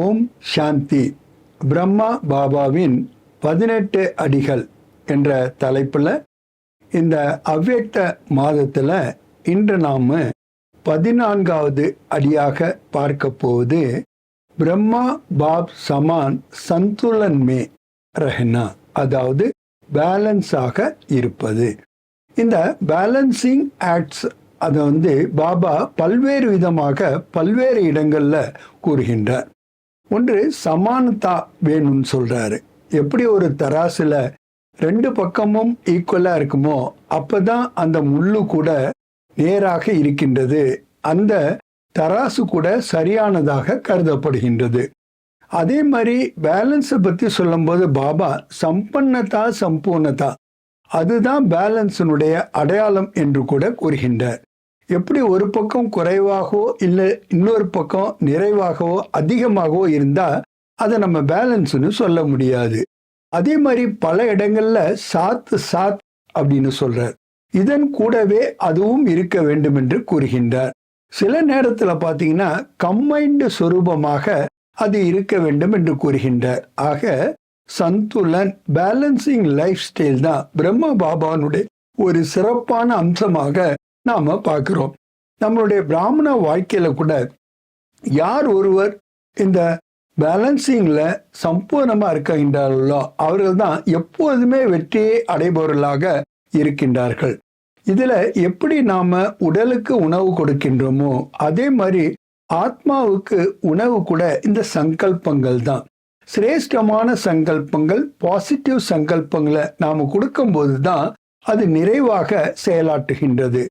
ஓம் சாந்தி. பிரம்மா பாபாவின் பதினெட்டு அடிகள் என்ற தலைப்பில் இந்த அவ்யக்த மாதத்தில் இன்று நாம் பதினான்காவது அடியாக பார்க்க போவது பிரம்மா பாப் சமான் சந்துலன் மே ரஹ்னா. அதாவது பேலன்ஸாக இருப்பது. இந்த பேலன்சிங் ஆக்ட்ஸ் அதை வந்து பாபா பல்வேறு விதமாக பல்வேறு இடங்களில் கூறுகின்றார். ஒன்று சமானதா வேணும்னு சொல்றாரு. எப்படி ஒரு தராசுல ரெண்டு பக்கமும் ஈக்குவலாக இருக்குமோ அப்பதான் அந்த முள்ளு கூட நேராக இருக்கின்றது. அந்த தராசு கூட சரியானதாக கருதப்படுகின்றது. அதே மாதிரி பேலன்ஸை பற்றி சொல்லும்போது பாபா சம்பன்னதா சம்பூர்ணதா. அதுதான் பேலன்ஸினுடைய அடையாளம் என்று கூட கூறுகின்றார். எப்படி ஒரு பக்கம் குறைவாகவோ இல்லை இன்னொரு பக்கம் நிறைவாகவோ அதிகமாகவோ இருந்தால் அதை நம்ம பேலன்ஸ்னு சொல்ல முடியாது. அதே மாதிரி பல இடங்கள்ல சாத் சாத் அப்படின்னு சொல்றார். இதன் கூடவே அதுவும் இருக்க வேண்டும் என்று கூறுகின்றார். சில நேரத்தில் பார்த்தீங்கன்னா கம்பைண்டு சொரூபமாக அது இருக்க வேண்டும் என்று கூறுகின்றார். ஆக சந்துலன் பேலன்சிங் லைஃப் ஸ்டைல் தான் பிரம்ம பாபானுடைய ஒரு சிறப்பான அம்சமாக நாம் பார்க்குறோம். நம்மளுடைய பிராமண வாழ்க்கையில் கூட யார் ஒருவர் இந்த பேலன்சிங்கில் சம்பூர்ணமாக இருக்கின்றார்களோ அவர்கள் தான் எப்போதுமே வெற்றியை அடைபவர்களாக இருக்கின்றார்கள். இதில் எப்படி நாம் உடலுக்கு உணவு கொடுக்கின்றோமோ அதே மாதிரி ஆத்மாவுக்கு உணவு கூட இந்த சங்கல்பங்கள் தான். சிரேஷ்டமான சங்கல்பங்கள் பாசிட்டிவ் சங்கல்பங்களை நாம் கொடுக்கும்போது தான் அது நிறைவாக செயலாற்றுகின்றது.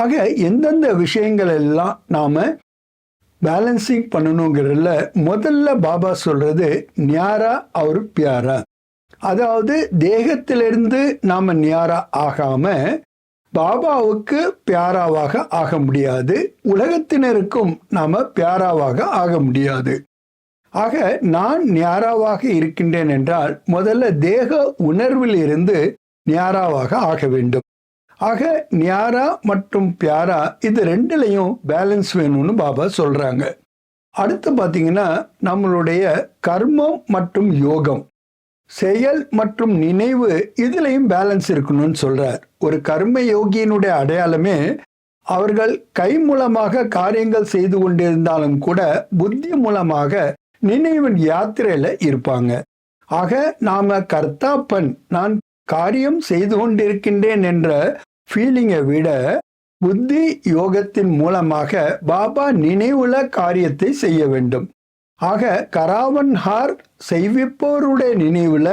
ஆக எந்தெந்த விஷயங்கள் எல்லாம் நாம் பேலன்சிங் பண்ணணுங்கிறதுல முதல்ல பாபா சொல்றது நியாரா அவர் பியாரா. அதாவது தேகத்திலிருந்து நாம் நியாரா ஆகாம பாபாவுக்கு பியாராவாக ஆக முடியாது உலகத்தினருக்கும் நாம் பியாராவாக ஆக முடியாது. ஆக நான் நியாராவாக இருக்கின்றேன் என்றால் முதல்ல தேக உணர்வில் இருந்து நியாராவாக ஆக வேண்டும். ஆக நியாரா மற்றும் பியாரா இது ரெண்டுலையும் பேலன்ஸ் வேணும்னு பாபா சொல்றாங்க. அடுத்து பார்த்தீங்கன்னா நம்மளுடைய கர்மம் மற்றும் யோகம் செயல் மற்றும் நினைவு இதுலையும் பேலன்ஸ் இருக்கணும்னு சொல்றார். ஒரு கர்ம யோகியினுடைய அடையாளமே அவர்கள் கை மூலமாக காரியங்கள் செய்து கொண்டிருந்தாலும் கூட புத்தி மூலமாக நினைவின் யாத்திரையில இருப்பாங்க. ஆக நாம கர்த்தாப்பன் நான் காரியம் செய்து கொண்டிருக்கின்றேன் என்ற ஃபீலிங்கை விட புத்தி யோகத்தின் மூலமாக பாபா நினைவுல காரியத்தை செய்ய வேண்டும். ஆக கராவன்ஹார் செய்விப்போருடைய நினைவுல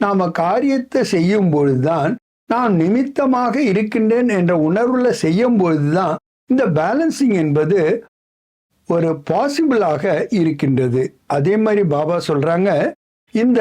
நாம காரியத்தை செய்யும் பொழுதுதான் நான் நிமித்தமாக இருக்கின்றேன் என்ற உணர்வுல செய்யும் பொழுதுதான் இந்த பேலன்சிங் என்பது ஒரு பாசிபிளாக இருக்கின்றது. அதே மாதிரி பாபா சொல்றாங்க இந்த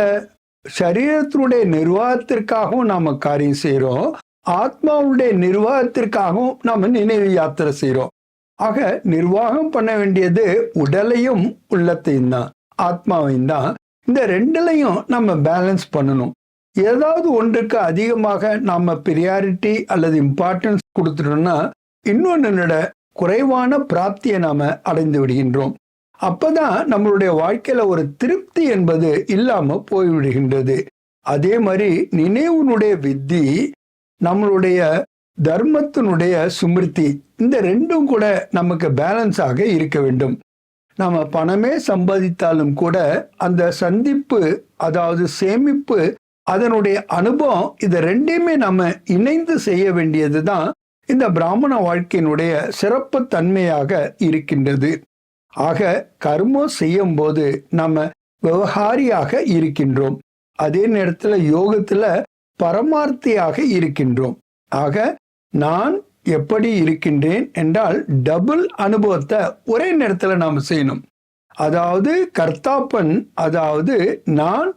சரீரத்தினுடைய நிர்வாகத்திற்காகவும் நாம காரியம் செய்கிறோம் ஆத்மாவுடைய நிர்வாகத்திற்காகவும் நாம் நினைவு யாத்திரை செய்கிறோம் ஆக நிர்வாகம் பண்ண வேண்டியது உடலையும் உள்ளத்தையும் தான் ஆத்மாவையும் தான். இந்த ரெண்டுலையும் நம்ம பேலன்ஸ் பண்ணணும். ஏதாவது ஒன்றுக்கு அதிகமாக நாம் பிரியாரிட்டி அல்லது இம்பார்ட்டன்ஸ் கொடுத்துட்டோம்னா இன்னொன்னோட குறைவான பிராப்தியை நாம் அடைந்து விடுகின்றோம். அப்போதான் நம்மளுடைய வாழ்க்கையில் ஒரு திருப்தி என்பது இல்லாமல் போய்விடுகின்றது. அதே மாதிரி நினைவுனுடைய வித்தி நம்மளுடைய தர்மத்தினுடைய சுமிருத்தி இந்த ரெண்டும் கூட நமக்கு பேலன்ஸாக இருக்க வேண்டும். நாம் பணமே சம்பாதித்தாலும் கூட அந்த சந்திப்பு அதாவது சேமிப்பு அதனுடைய அனுபவம் இதை ரெண்டையுமே நம்ம இணைந்து செய்ய வேண்டியது தான் இந்த பிராமண வாழ்க்கையினுடைய சிறப்பு தன்மையாக இருக்கின்றது. ஆக கர்மம் செய்யும் போது நம்ம விவகாரியாக இருக்கின்றோம். அதே நேரத்தில் யோகத்தில் பரமார்த்தியாக இருக்கின்றோம். ஆக நான் எப்படி இருக்கின்றேன் என்றால் டபுள் அனுபவத்தை ஒரே நேரத்தில் நாம் செய்யணும். அதாவது கர்த்தாப்பன் அதாவது நான்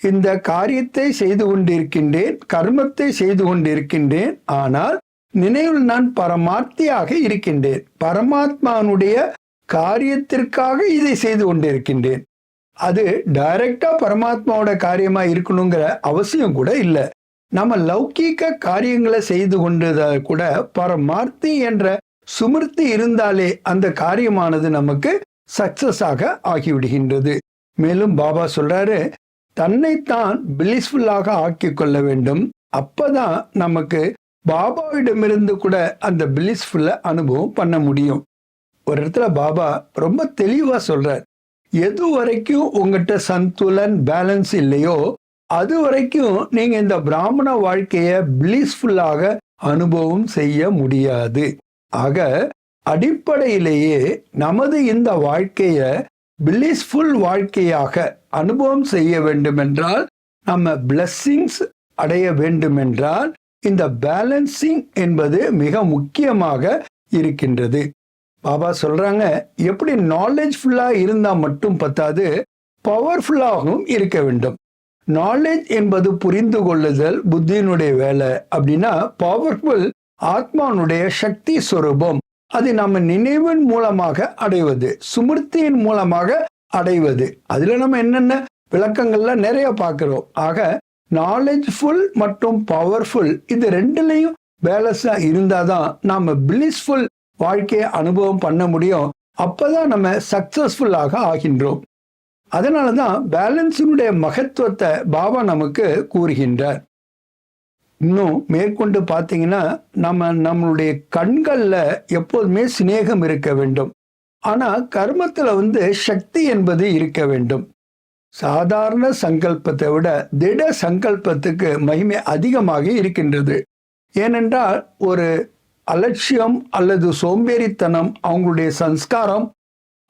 இந்த காரியத்தை செய்து கொண்டிருக்கின்றேன் கர்மத்தை செய்து கொண்டிருக்கின்றேன் ஆனால் நினைவில் நான் பரமார்த்தியாக இருக்கின்றேன். பரமாத்மானுடைய காரியத்திற்காக இதை செய்து கொண்டிருக்கின்றேன். அது டைரக்டா பரமாத்மாவோட காரியமா இருக்கணுங்கிற அவசியம் கூட இல்லை. நம்ம லௌகீக காரியங்களை செய்து கொண்டத கூட பரமார்த்தி என்ற சுமிர்த்தி இருந்தாலே அந்த காரியமானது நமக்கு சக்சஸ் ஆக ஆகிவிடுகின்றது. மேலும் பாபா சொல்றாரு தன்னைத்தான் பிலிஸ்ஃபுல்லாக ஆக்கி கொள்ள வேண்டும். அப்பதான் நமக்கு பாபாவிடமிருந்து கூட அந்த பிலிஸ்ஃபுல்ல அனுபவம் பண்ண முடியும். ஒரு இடத்துல பாபா ரொம்ப தெளிவா சொல்றார் எது வரைக்கும் உங்ககிட்ட சந்துலன் பேலன்ஸ் இல்லையோ அது வரைக்கும் நீங்க இந்த பிராமண வாழ்க்கைய பிளீஸ்ஃபுல்லாக அனுபவம் செய்ய முடியாது. ஆக அடிப்படையிலேயே நமது இந்த வாழ்க்கைய பிளீஸ்ஃபுல் வாழ்க்கையாக அனுபவம் செய்ய வேண்டுமென்றால் நம்ம பிளஸ்ஸிங்ஸ் அடைய வேண்டுமென்றால் இந்த பேலன்சிங் என்பது மிக முக்கியமாக இருக்கின்றது. பாபா சொல்றாங்க எப்படி நாலேஜ்ஃபுல்லா இருந்தா மட்டும் பத்தாது பவர்ஃபுல்லாகவும் இருக்க வேண்டும். நாலேஜ் என்பது புரிந்து கொள்ளுதல் புத்தியினுடைய வேலை. அப்படின்னா பவர்ஃபுல் ஆத்மானுடைய சக்தி சுரூபம். அது நம்ம நினைவின் மூலமாக அடைவது சுமிருத்தியின் மூலமாக அடைவது. அதுல நம்ம என்னென்ன விளக்கங்கள்ல நிறைய பார்க்கிறோம். ஆக நாலேஜ்ஃபுல் மற்றும் பவர்ஃபுல் இது ரெண்டுலையும் பேலன்ஸா இருந்தாதான் நாம பிளிஸ்ஃபுல் வாழ்க்கையை அனுபவம் பண்ண முடியும். அப்பதான் நம்ம சக்சஸ்ஃபுல்லாக ஆகின்றோம். அதனால தான் பேலன்ஸினுடைய மகத்துவத்தை பாபா நமக்கு கூறுகின்றார். இன்னும் மேற்கொண்டு பார்த்தீங்கன்னா நம்ம நம்மளுடைய கண்களில் எப்போதுமே சிநேகம் இருக்க வேண்டும். ஆனால் கர்மத்தில் வந்து சக்தி என்பது இருக்க வேண்டும். சாதாரண சங்கல்பத்தை விட திட சங்கல்பத்துக்கு மகிமை அதிகமாக இருக்கின்றது. ஏனென்றால் ஒரு அலட்சியம் அல்லது சோம்பேறித்தனம் அவங்களுடைய சன்ஸ்காரம்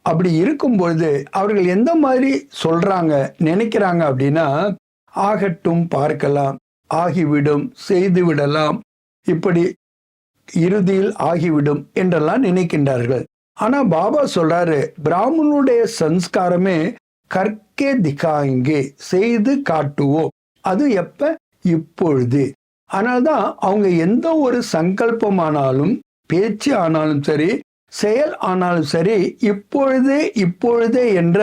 அப்படி இருக்கும் பொழுது அவர்கள் எந்த மாதிரி சொல்றாங்க நினைக்கிறாங்க அப்படின்னா ஆகட்டும் பார்க்கலாம். ஆகிவிடும் செய்து விடலாம் இப்படி இறுதியில் ஆகிவிடும் என்றெல்லாம் நினைக்கின்றார்கள். ஆனா பாபா சொல்றாரு பிராமணனுடைய சன்ஸ்காரமே கற்கே திகாங்கே செய்து காட்டுவோம். அது எப்ப? இப்பொழுது. அதனால்தான் அவங்க எந்த ஒரு சங்கல்பமானாலும் பேச்சு ஆனாலும் சரி செயல் ஆனாலும் சரி இப்பொழுது இப்பொழுதே என்ற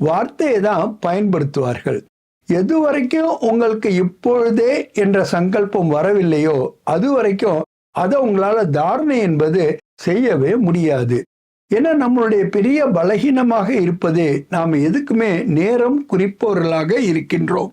வார்த்தையை தான் பயன்படுத்துவார்கள். எது வரைக்கும் உங்களுக்கு இப்பொழுதே என்ற சங்கல்பம் வரவில்லையோ அது வரைக்கும் அதை உங்களால தாரணை என்பது செய்யவே முடியாது. ஏன்னா நம்மளுடைய பெரிய பலகீனமாக இருப்பதே நாம் எதுக்குமே நேரம் குறிப்பவர்களாக இருக்கின்றோம்.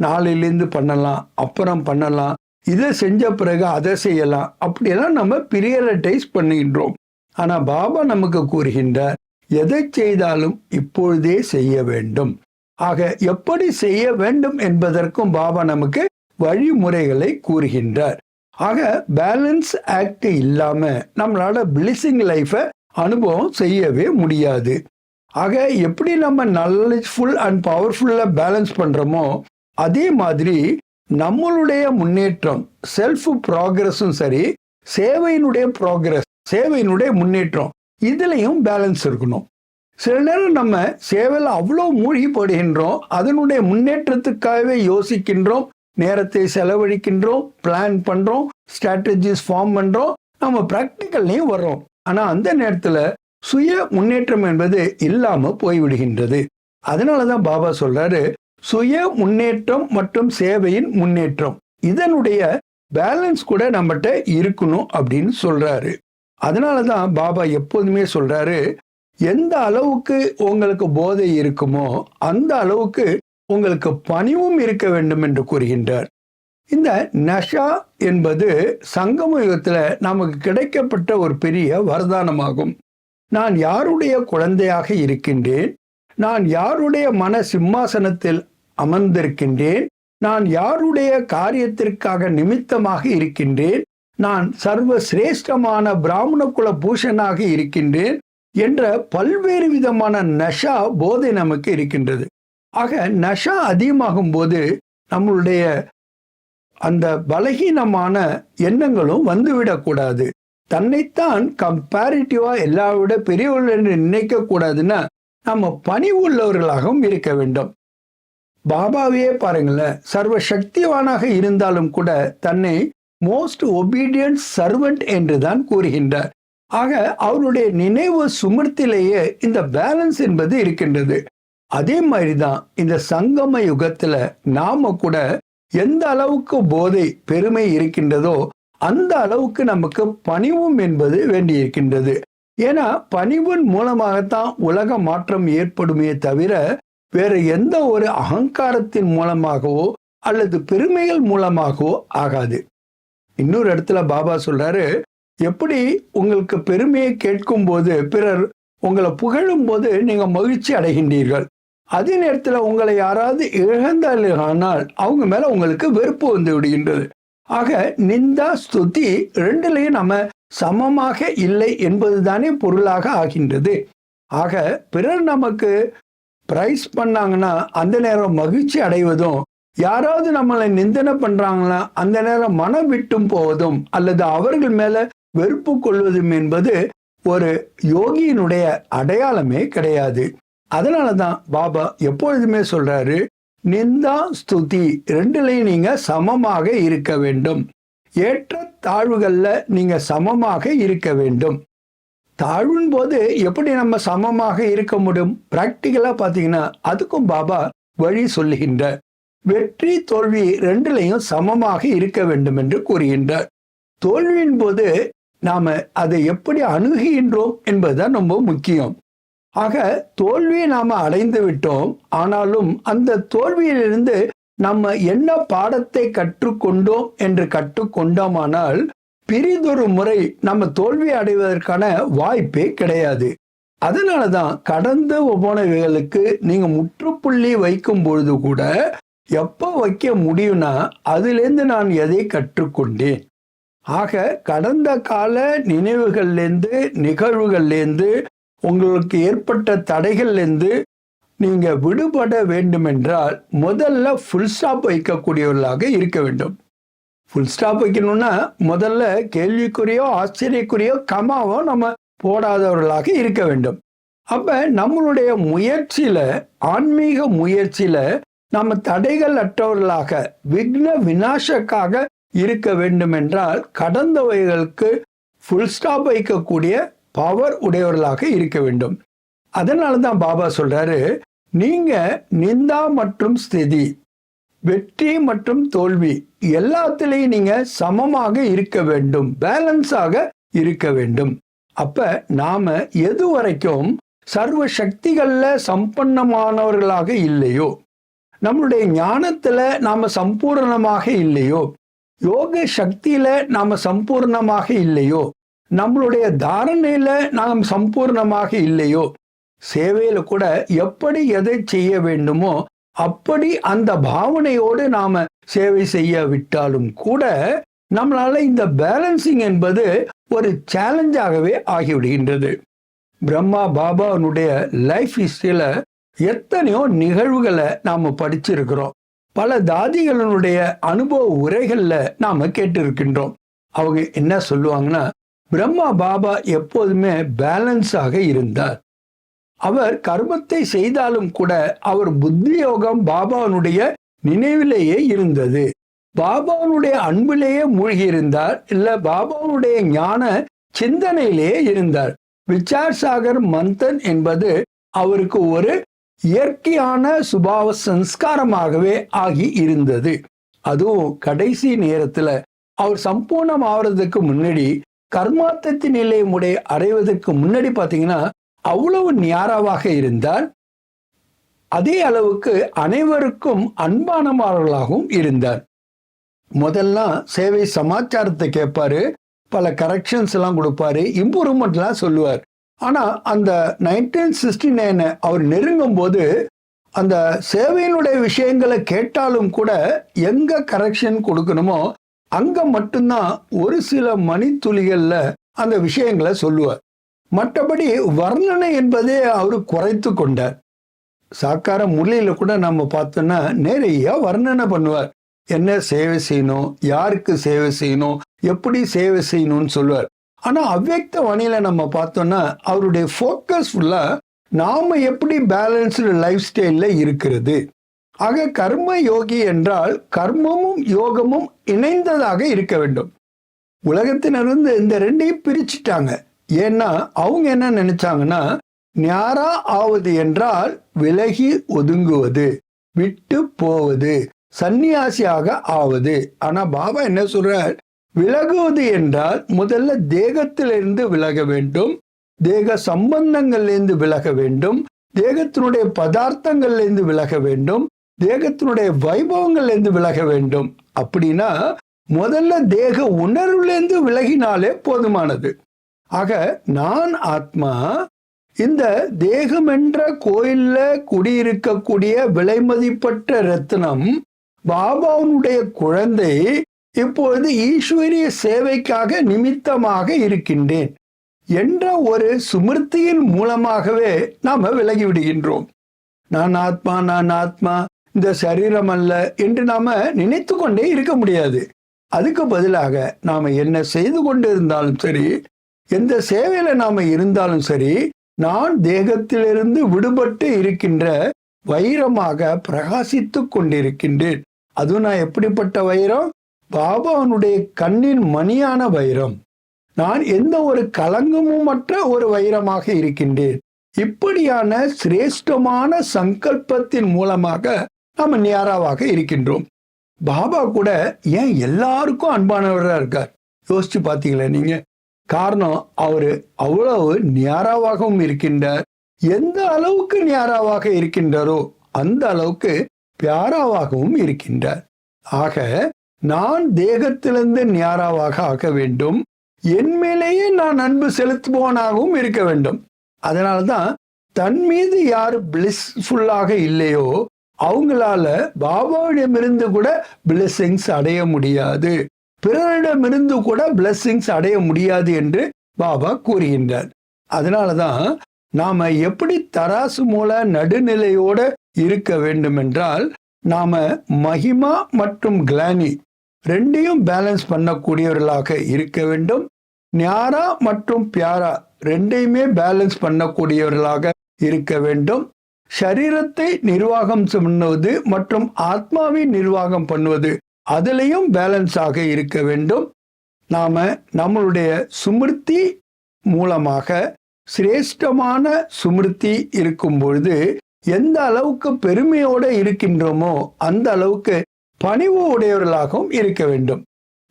நாளிலிருந்து பண்ணலாம் அப்புறம் பண்ணலாம் இதை செஞ்ச பிறகு அதை செய்யலாம் அப்படியெல்லாம் நம்ம பிரியரட்டைஸ் பண்ணுகின்றோம். ஆனா பாபா நமக்கு கூறுகின்றார் எதை செய்தாலும் இப்பொழுதே செய்ய வேண்டும். ஆக எப்படி செய்ய வேண்டும் என்பதற்கும் பாபா நமக்கு வழிமுறைகளை கூறுகின்றார். ஆக பேலன்ஸ் ஆக்ட் இல்லாம நம்மளால பிளிசிங் லைஃபை அனுபவம் செய்யவே முடியாது. ஆக எப்படி நம்ம நாலேஜ்ஃபுல் அண்ட் பவர்ஃபுல்லா பேலன்ஸ் பண்றோமோ அதே மாதிரி நம்மளுடைய முன்னேற்றம் செல்ஃப் ப்ராக்ரஸும் சரி சேவையினுடைய ப்ராக்ரஸ் சேவையினுடைய முன்னேற்றம். இதுலேயும் பேலன்ஸ் இருக்கணும். சில நேரம் நம்ம சேவையில் அவ்வளோ மூழ்கி போடுகின்றோம் அதனுடைய முன்னேற்றத்துக்காகவே யோசிக்கின்றோம் நேரத்தை செலவழிக்கின்றோம் பிளான் பண்ணுறோம் ஸ்ட்ராட்டஜிஸ் ஃபார்ம் பண்ணுறோம் நம்ம ப்ராக்டிக்கல்லையும் வர்றோம். ஆனால் அந்த நேரத்தில் சுய முன்னேற்றம் என்பது இல்லாமல் போய்விடுகின்றது. அதனாலதான் பாபா சொல்றாரு சுய முன்னேற்றம் மற்றும் சேவையின் முன்னேற்றம். இதனுடைய பேலன்ஸ் கூட நம்மகிட்ட இருக்கணும் அப்படின்னு சொல்றாரு. அதனாலதான் பாபா எப்போதுமே சொல்றாரு எந்த அளவுக்கு உங்களுக்கு போதை இருக்குமோ அந்த அளவுக்கு உங்களுக்கு பணிவும் இருக்க வேண்டும் என்று கூறுகின்றார். இந்த நஷா என்பது சங்கம யுகத்தில் நமக்கு கிடைக்கப்பட்ட ஒரு பெரிய வரதானமாகும். நான் யாருடைய குழந்தையாக இருக்கின்றேன்? நான் யாருடைய மன சிம்மாசனத்தில் அமர்ந்திருக்கின்றேன்? நான் யாருடைய காரியத்திற்காக நிமித்தமாக இருக்கின்றேன்? நான் சர்வ சிரேஷ்டமான பிராமண குல பூஷனாக இருக்கின்றேன் என்ற பல்வேறு விதமான நஷா போதை நமக்கு இருக்கின்றது. ஆக நஷா அதிகமாகும் போது நம்மளுடைய அந்த பலகீனமான எண்ணங்களும் வந்துவிடக்கூடாது தன்னைத்தான் கம்பேரிட்டிவா எல்லா விட பெரியவர்கள் என்று நினைக்க கூடாதுன்னா நம்ம பணிவு உள்ளவர்களாகவும் இருக்க வேண்டும். பாபாவையே பாருங்களேன் சர்வ சக்திவானாக இருந்தாலும் கூட தன்னை மோஸ்ட் ஒபீடியன்ட் சர்வெண்ட் என்று தான் கூறுகின்றார். ஆக அவருடைய நினைவு சுமர்த்திலேயே இந்த பேலன்ஸ் என்பது இருக்கின்றது. அதே மாதிரிதான் இந்த சங்கம யுகத்துல நாம கூட எந்த அளவுக்கு போதை பெருமை இருக்கின்றதோ அந்த அளவுக்கு நமக்கு பணிவும் என்பது வேண்டி இருக்கின்றது ஏன்னா பணிவின் மூலமாகத்தான் உலக மாற்றம் ஏற்படுமே தவிர வேற எந்த ஒரு அகங்காரத்தின் மூலமாகவோ அல்லது பெருமைகள் மூலமாகவோ ஆகாது. இன்னொரு இடத்துல பாபா சொல்றாரு எப்படி உங்களுக்கு பெருமையை கேட்கும் போது பிறர் உங்களை புகழும் போது நீங்க மகிழ்ச்சி அடைகின்றீர்கள். அதே நேரத்தில் உங்களை யாராவது இழந்தால் அவங்க மேல உங்களுக்கு வெறுப்பு வந்து விடுகின்றது. ஆக நிந்தா ஸ்துதி ரெண்டுலையும் நம்ம சமமாக இல்லை என்பதுதானே பொருளாக ஆகின்றது. ஆக பிறர் நமக்கு பிரைஸ் பண்ணாங்கன்னா அந்த நேரம் மகிழ்ச்சி அடைவதும் யாராவது நம்மளை நிந்தனை பண்றாங்களா? அந்த நேரம் மனம் விட்டும் போவதும் அல்லது அவர்கள் மேல வெறுப்பு கொள்வதும் என்பது ஒரு யோகியினுடைய அடையாளமே கிடையாது. அதனால தான் பாபா எப்பொழுதுமே சொல்றாரு நிந்தா ஸ்துதி ரெண்டுலையும் நீங்க சமமாக இருக்க வேண்டும். ஏற்ற தாழ்வுகள்ல நீங்க சமமாக இருக்க வேண்டும். தாழ்வின் போது எப்படி நம்ம சமமாக இருக்க முடியும்? பிராக்டிக்கலா பாத்தீங்கன்னா அதுக்கும் பாபா வழி சொல்லுகின்ற வெற்றி தோல்வி ரெண்டுலையும் சமமாக இருக்க வேண்டும் என்று கூறுகின்றார். தோல்வியின் போது நாம அதை எப்படி அணுகுகின்றோம் என்பதுதான் ரொம்ப முக்கியம். ஆக தோல்வியை நாம அடைந்து விட்டோம் ஆனாலும் அந்த தோல்வியிலிருந்து நம்ம என்ன பாடத்தை கற்றுக்கொண்டோம் என்று கற்றுக்கொண்டோமானால் பிரிதொரு முறை நம்ம தோல்வி அடைவதற்கான வாய்ப்பே கிடையாது. அதனாலதான் கடந்த போனவைகளுக்கு நீங்க முற்றுப்புள்ளி வைக்கும் பொழுது கூட எப்போ வைக்க முடியும்னா அதுலேருந்து நான் எதை கற்றுக்கொண்டேன்? ஆக கடந்த கால நினைவுகள்லேருந்து நிகழ்வுகள்லேருந்து உங்களுக்கு ஏற்பட்ட தடைகள்லேருந்து நீங்கள் விடுபட வேண்டுமென்றால் முதல்ல ஃபுல் ஸ்டாப் வைக்கக்கூடியவர்களாக இருக்க வேண்டும். ஃபுல் ஸ்டாப் வைக்கணும்னா முதல்ல கேள்விக்குரியோ ஆச்சரியக்குரியோ கமாவோ நம்ம போடாதவர்களாக இருக்க வேண்டும். அப்போ நம்மளுடைய முயற்சியில் ஆன்மீக முயற்சியில் நம்ம தடைகள் அற்றவர்களாக விக்ன விநாசக்காக இருக்க வேண்டும் என்றால் கடந்தவைகளுக்கு ஃபுல் ஸ்டாப் வைக்கக்கூடிய பவர் உடையவர்களாக இருக்க வேண்டும். அதனால தான் பாபா சொல்றாரு நீங்க நிந்தா மற்றும் ஸ்திதி வெற்றி மற்றும் தோல்வி எல்லாத்திலையும் நீங்க சமமாக இருக்க வேண்டும் பேலன்ஸாக இருக்க வேண்டும். அப்ப நாம எது வரைக்கும் சர்வ சக்திகள்ல சம்பன்னமானவர்களாக இல்லையோ? நம்மளுடைய ஞானத்துல நாம சம்பூர்ணமாக இல்லையோ? யோக சக்தியில நாம சம்பூர்ணமாக இல்லையோ? நம்மளுடைய தாரணையில நாம் சம்பூர்ணமாக இல்லையோ? சேவையில கூட எப்படி எதை செய்ய வேண்டுமோ அப்படி அந்த பாவனையோடு நாம சேவை செய்ய விட்டாலும் கூட நம்மளால இந்த பேலன்சிங் என்பது ஒரு சேலஞ்சாகவே ஆகிவிடுகின்றது. பிரம்மா பாபாவுடைய லைஃப் ஹிஸ்டரியில எத்தனையோ நிகழ்வுகளை நாம் படிச்சிருக்கிறோம். பல தாதிகளினுடைய அனுபவ உரைகளில் நாம் கேட்டிருக்கின்றோம். அவங்க என்ன சொல்லுவாங்கன்னா பிரம்மா பாபா எப்போதுமே பேலன்ஸாக இருந்தார். அவர் கர்மத்தை செய்தாலும் கூட அவர் புத்தி யோகம் நினைவிலேயே இருந்தது. பாபாவுடைய அன்பிலேயே மூழ்கி இருந்தார் இல்ல பாபாவுடைய ஞான சிந்தனையிலேயே இருந்தார். விச்சார் சாகர் மந்தன் என்பது அவருக்கு ஒரு இயற்கையான சுபாவ சம்ஸ்காரமாகவே ஆகி இருந்தது. அதுவும் கடைசி நேரத்துல அவர் சம்பூர்ணம் ஆவறதுக்கு முன்னாடி கர்மாத்தத்தின் நிலையமுடைய அடைவதற்கு முன்னாடி பாத்தீங்கன்னா அவ்வளவு நியாராவாக இருந்தார். அதே அளவுக்கு அனைவருக்கும் அன்பானவர்களாகவும் இருந்தார். முதல்லாம் சேவை சமாச்சாரத்தை கேட்பாரு பல கரெக்ஷன்ஸ் எல்லாம் கொடுப்பாரு இம்ப்ரூவ்மெண்ட்லாம் சொல்லுவார். ஆனால் அந்த நைன்டீன் சிக்ஸ்டி நைனை அவர் நெருங்கும் போது அந்த சேவையினுடைய விஷயங்களை கேட்டாலும் கூட எங்கே கரெக்ஷன் கொடுக்கணுமோ அங்கே மட்டும்தான் ஒரு சில மணித்துளிகளில் அந்த விஷயங்களை சொல்லுவார். மற்றபடி வர்ணனை என்பதே அவர் குறைத்து கொண்டார். சாக்கார முள்ளியில் கூட நம்ம பார்த்தோன்னா நிறைய வர்ணனை பண்ணுவார். என்ன சேவை செய்யணும்? யாருக்கு சேவை செய்யணும்? எப்படி சேவை செய்யணும்னு சொல்லுவார். ஆனால் அவ்வக்த வணியில் நம்ம பார்த்தோன்னா அவருடைய ஃபோக்கஸ் ஃபுல்லாக நாம் எப்படி பேலன்ஸ்டு லைஃப் ஸ்டைலில் இருக்கிறது? ஆக கர்ம யோகி என்றால் கர்மமும் யோகமும் இணைந்ததாக இருக்க வேண்டும். உலகத்திலிருந்து இந்த ரெண்டையும் பிரிச்சுட்டாங்க. ஏன்னா அவங்க என்ன நினைச்சாங்கன்னா ஞாரா ஆவது என்றால் விலகி ஒதுங்குவது விட்டு போவது சன்னியாசியாக ஆவது. ஆனால் பாபா என்ன சொல்றார்? விலகுவது என்றால் முதல்ல தேகத்திலிருந்து விலக வேண்டும் தேக சம்பந்தங்களிலிருந்து விலக வேண்டும் தேகத்தினுடைய பதார்த்தங்கள்ல இருந்து விலக வேண்டும் தேகத்தினுடைய வைபவங்கள்லேருந்து விலக வேண்டும். அப்படின்னா முதல்ல தேக உணர்வுலேருந்து விலகினாலே போதுமானது. ஆக நான் ஆத்மா இந்த தேகம் என்ற கோயில்ல குடியிருக்கக்கூடிய விலைமதிப்பற்ற ரத்னம் பாபாவுடைய குழந்தை இப்பொழுது ஈஸ்வரிய சேவைக்காக நிமித்தமாக இருக்கின்றேன் என்ற ஒரு சுமிருத்தியின் மூலமாகவே நாம் விலகி விடுகின்றோம். நான் ஆத்மா நான் ஆத்மா இந்த சரீரம் அல்ல என்று நாம நினைத்து கொண்டே இருக்க முடியாது. அதுக்கு பதிலாக நாம என்ன செய்து கொண்டு இருந்தாலும் சரி எந்த சேவையில நாம இருந்தாலும் சரி நான் தேகத்திலிருந்து விடுபட்டு இருக்கின்ற வைரமாக பிரகாசித்து கொண்டிருக்கின்றேன். அதுவும் நான் எப்படிப்பட்ட வைரம்? பாபாவனுடைய கண்ணின் மணியான வைரம். நான் எந்த ஒரு கலங்கமும் மற்ற ஒரு வைரமாக இருக்கின்றேன். இப்படியான சிரேஷ்டமான சங்கல்பத்தின் மூலமாக நாம் நியாராவாக இருக்கின்றோம். பாபா கூட ஏன் எல்லாருக்கும் அன்பானவராக இருக்கார்? யோசிச்சு பார்த்தீங்களா நீங்க? காரணம் அவரு அவ்வளவு நியாராவாகவும் இருக்கின்றார். எந்த அளவுக்கு நியாராவாக இருக்கின்றாரோ அந்த அளவுக்கு பியாராவாகவும் இருக்கின்றார். ஆக நான் தேகத்திலிருந்து நியாராவாக ஆக வேண்டும். என் மேலேயே நான் அன்பு செலுத்துபவனாகவும் இருக்க வேண்டும். அதனால்தான் தன் மீது யார் பிளிஸ்ஃபுல்லாக இல்லையோ அவங்களால பாபாவிடமிருந்து கூட பிளெஸ்ஸிங்ஸ் அடைய முடியாது. பிறரிடமிருந்து கூட பிளெஸ்ஸிங்ஸ் அடைய முடியாது என்று பாபா கூறுகின்றார். அதனாலதான் நாம எப்படி தராசு மூல நடுநிலையோட இருக்க வேண்டும் என்றால் நாம மகிமா மற்றும் கிளானி ரெண்டையும் பேலன்ஸ் பண்ணக்கூடியவர்களாக இருக்க வேண்டும். ஞாரா மற்றும் பியாரா ரெண்டையுமே பேலன்ஸ் பண்ணக்கூடியவர்களாக இருக்க வேண்டும். சரீரத்தை நிர்வாகம் பண்ணுவது மற்றும் ஆத்மாவை நிர்வாகம் பண்ணுவது அதிலையும் பேலன்ஸாக இருக்க வேண்டும். நாம நம்மளுடைய சுமிருத்தி மூலமாக சிரேஷ்டமான சுமிருத்தி இருக்கும் பொழுது எந்த அளவுக்கு பெருமையோடு இருக்கின்றோமோ அந்த அளவுக்கு பணிவு உடையவர்களாகவும் இருக்க வேண்டும்.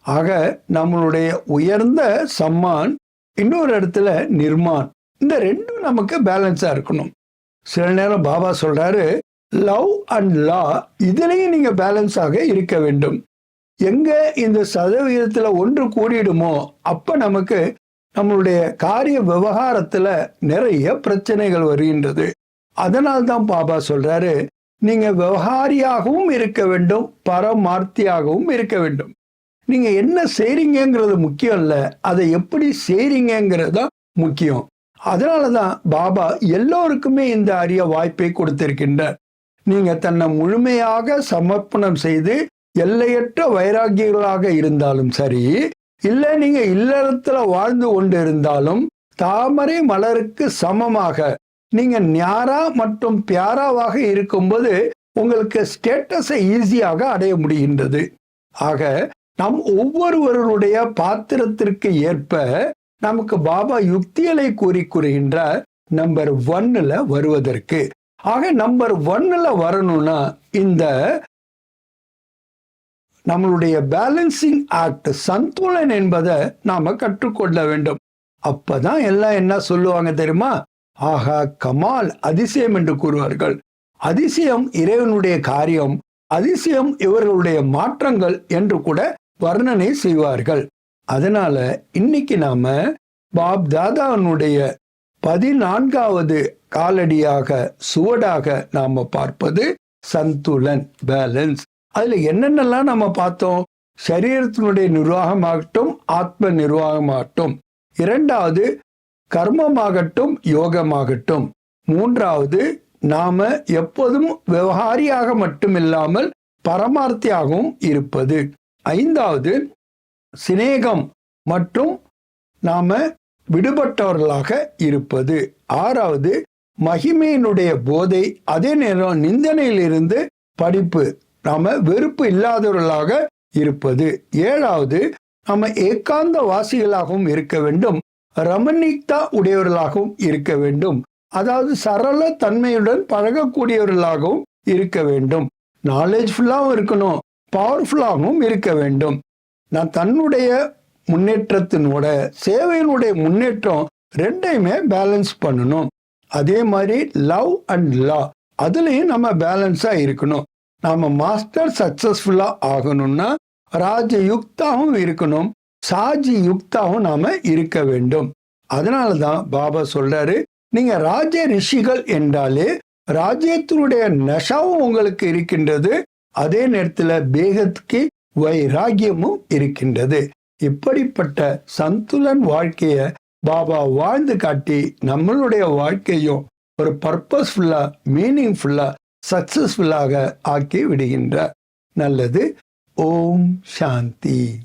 ஆக நம்மளுடைய உயர்ந்த சம்மான் இன்னொரு இடத்துல நிர்மான். இந்த ரெண்டும் நமக்கு பேலன்ஸா இருக்கணும். சில நேரம் பாபா சொல்றாரு லவ் அண்ட் லா இதுலயும் நீங்க பேலன்ஸாக இருக்க வேண்டும். எங்க இந்த சதவீதத்துல ஒன்று கூடிடுமோ அப்ப நமக்கு நம்மளுடைய காரிய விவகாரத்துல நிறைய பிரச்சனைகள் வருகின்றது. அதனால்தான் பாபா சொல்றாரு நீங்க விவகாரியாகவும் இருக்க வேண்டும் பரமார்த்தியாகவும் இருக்க வேண்டும். நீங்க என்ன செய்றீங்கிறது முக்கியம் இல்லை. அதை எப்படி செய்றீங்கிறது தான் முக்கியம். அதனாலதான் பாபா எல்லோருக்குமே இந்த அரிய வாய்ப்பை கொடுத்திருக்கின்றார். நீங்க தன்னை முழுமையாக சமர்ப்பணம் செய்து எல்லையற்ற வைராகியர்களாக இருந்தாலும் சரி இல்ல நீங்க இல்லறத்துல வாழ்ந்து கொண்டு இருந்தாலும் தாமரை மலருக்கு சமமாக நீங்க ஞாரா மற்றும் பியாராவாக இருக்கும்போது உங்களுக்கு ஸ்டேட்டஸை ஈஸியாக அடைய முடிகின்றது. ஆக நம் ஒவ்வொருவருடைய பாத்திரத்திற்கு ஏற்ப நமக்கு பாபா யுக்திகளை கூறி கூறுகின்றார் நம்பர் ஒன்னுல வருவதற்கு. ஆக நம்பர் ஒன்னுல வரணும்னா இந்த நம்மளுடைய பேலன்சிங் ஆக்ட் சந்துலன் என்பதை நாம கற்றுக்கொள்ள வேண்டும். அப்பதான் எல்லாம் என்ன சொல்லுவாங்க தெரியுமா? ஆகா கமால் அதிசயம் என்று கூறுவார்கள். அதிசயம் இறைவனுடைய காரியம் அதிசயம் இவர்களுடைய மாற்றங்கள் என்று கூட வர்ணனை செய்வார்கள். அதனால இன்னைக்கு நாம பாப் தாதானுடைய பதினான்காவது காலடியாக சுவடாக நாம பார்ப்பது சந்துலன் பேலன்ஸ். அதுல என்னென்னலாம் நம்ம பார்த்தோம்? சரீரத்தினுடைய நிர்வாகமாகட்டும் ஆத்ம நிர்வாகமாகட்டும். இரண்டாவது கர்மமாகட்டும் யோகமாகட்டும். மூன்றாவது நாம எப்போதும் விவகாரியாக மட்டுமில்லாமல் பரமார்த்தியாகவும் இருப்பது. ஐந்தாவது சிநேகம் மற்றும் நாம விடுபட்டவர்களாக இருப்பது. ஆறாவது மகிமையினுடைய போதை அதே நேரம் நிந்தனையிலிருந்து படிப்பு நாம வெறுப்பு இல்லாதவர்களாக இருப்பது. ஏழாவது நம்ம ஏகாந்த வாசிகளாகவும் இருக்க வேண்டும். ரமணிக்தா உடையவர்களாகவும் இருக்க வேண்டும். அதாவது சரள தன்மையுடன் பழகக்கூடியவர்களாகவும் இருக்க வேண்டும். நாலேஜ்ஃபுல்லாகவும் இருக்கணும். பவர்ஃபுல்லாகவும் இருக்க வேண்டும். நான் தன்னுடைய முன்னேற்றத்தினோட சேவையினுடைய முன்னேற்றம் ரெண்டையுமே பேலன்ஸ் பண்ணணும். அதே மாதிரி லவ் அண்ட் லா அதுலேயும் நம்ம பேலன்ஸாக இருக்கணும். நாம மாஸ்டர் சக்ஸஸ்ஃபுல்லாக ஆகணும்னா ராஜயுக்தாவும் இருக்கணும். சாஜி யுக்தாவும் நாம இருக்க வேண்டும். அதனால தான் பாபா சொல்றாரு நீங்க ராஜ ரிஷிகள் என்றாலே ராஜ்யத்தினுடைய நஷாவும் உங்களுக்கு இருக்கின்றது. அதே நேரத்துல பேகத்துக்கு வைராகியமும் இருக்கின்றது. இப்படிப்பட்ட சந்துலன் வாழ்க்கைய பாபா வாழ்ந்து காட்டி நம்மளுடைய வாழ்க்கையும் ஒரு பர்பஸ்ஃபுல்லா மீனிங்ஃபுல்லா சக்சஸ்ஃபுல்லாக ஆக்கி விடுகின்றார். நல்லது. ஓம் சாந்தி.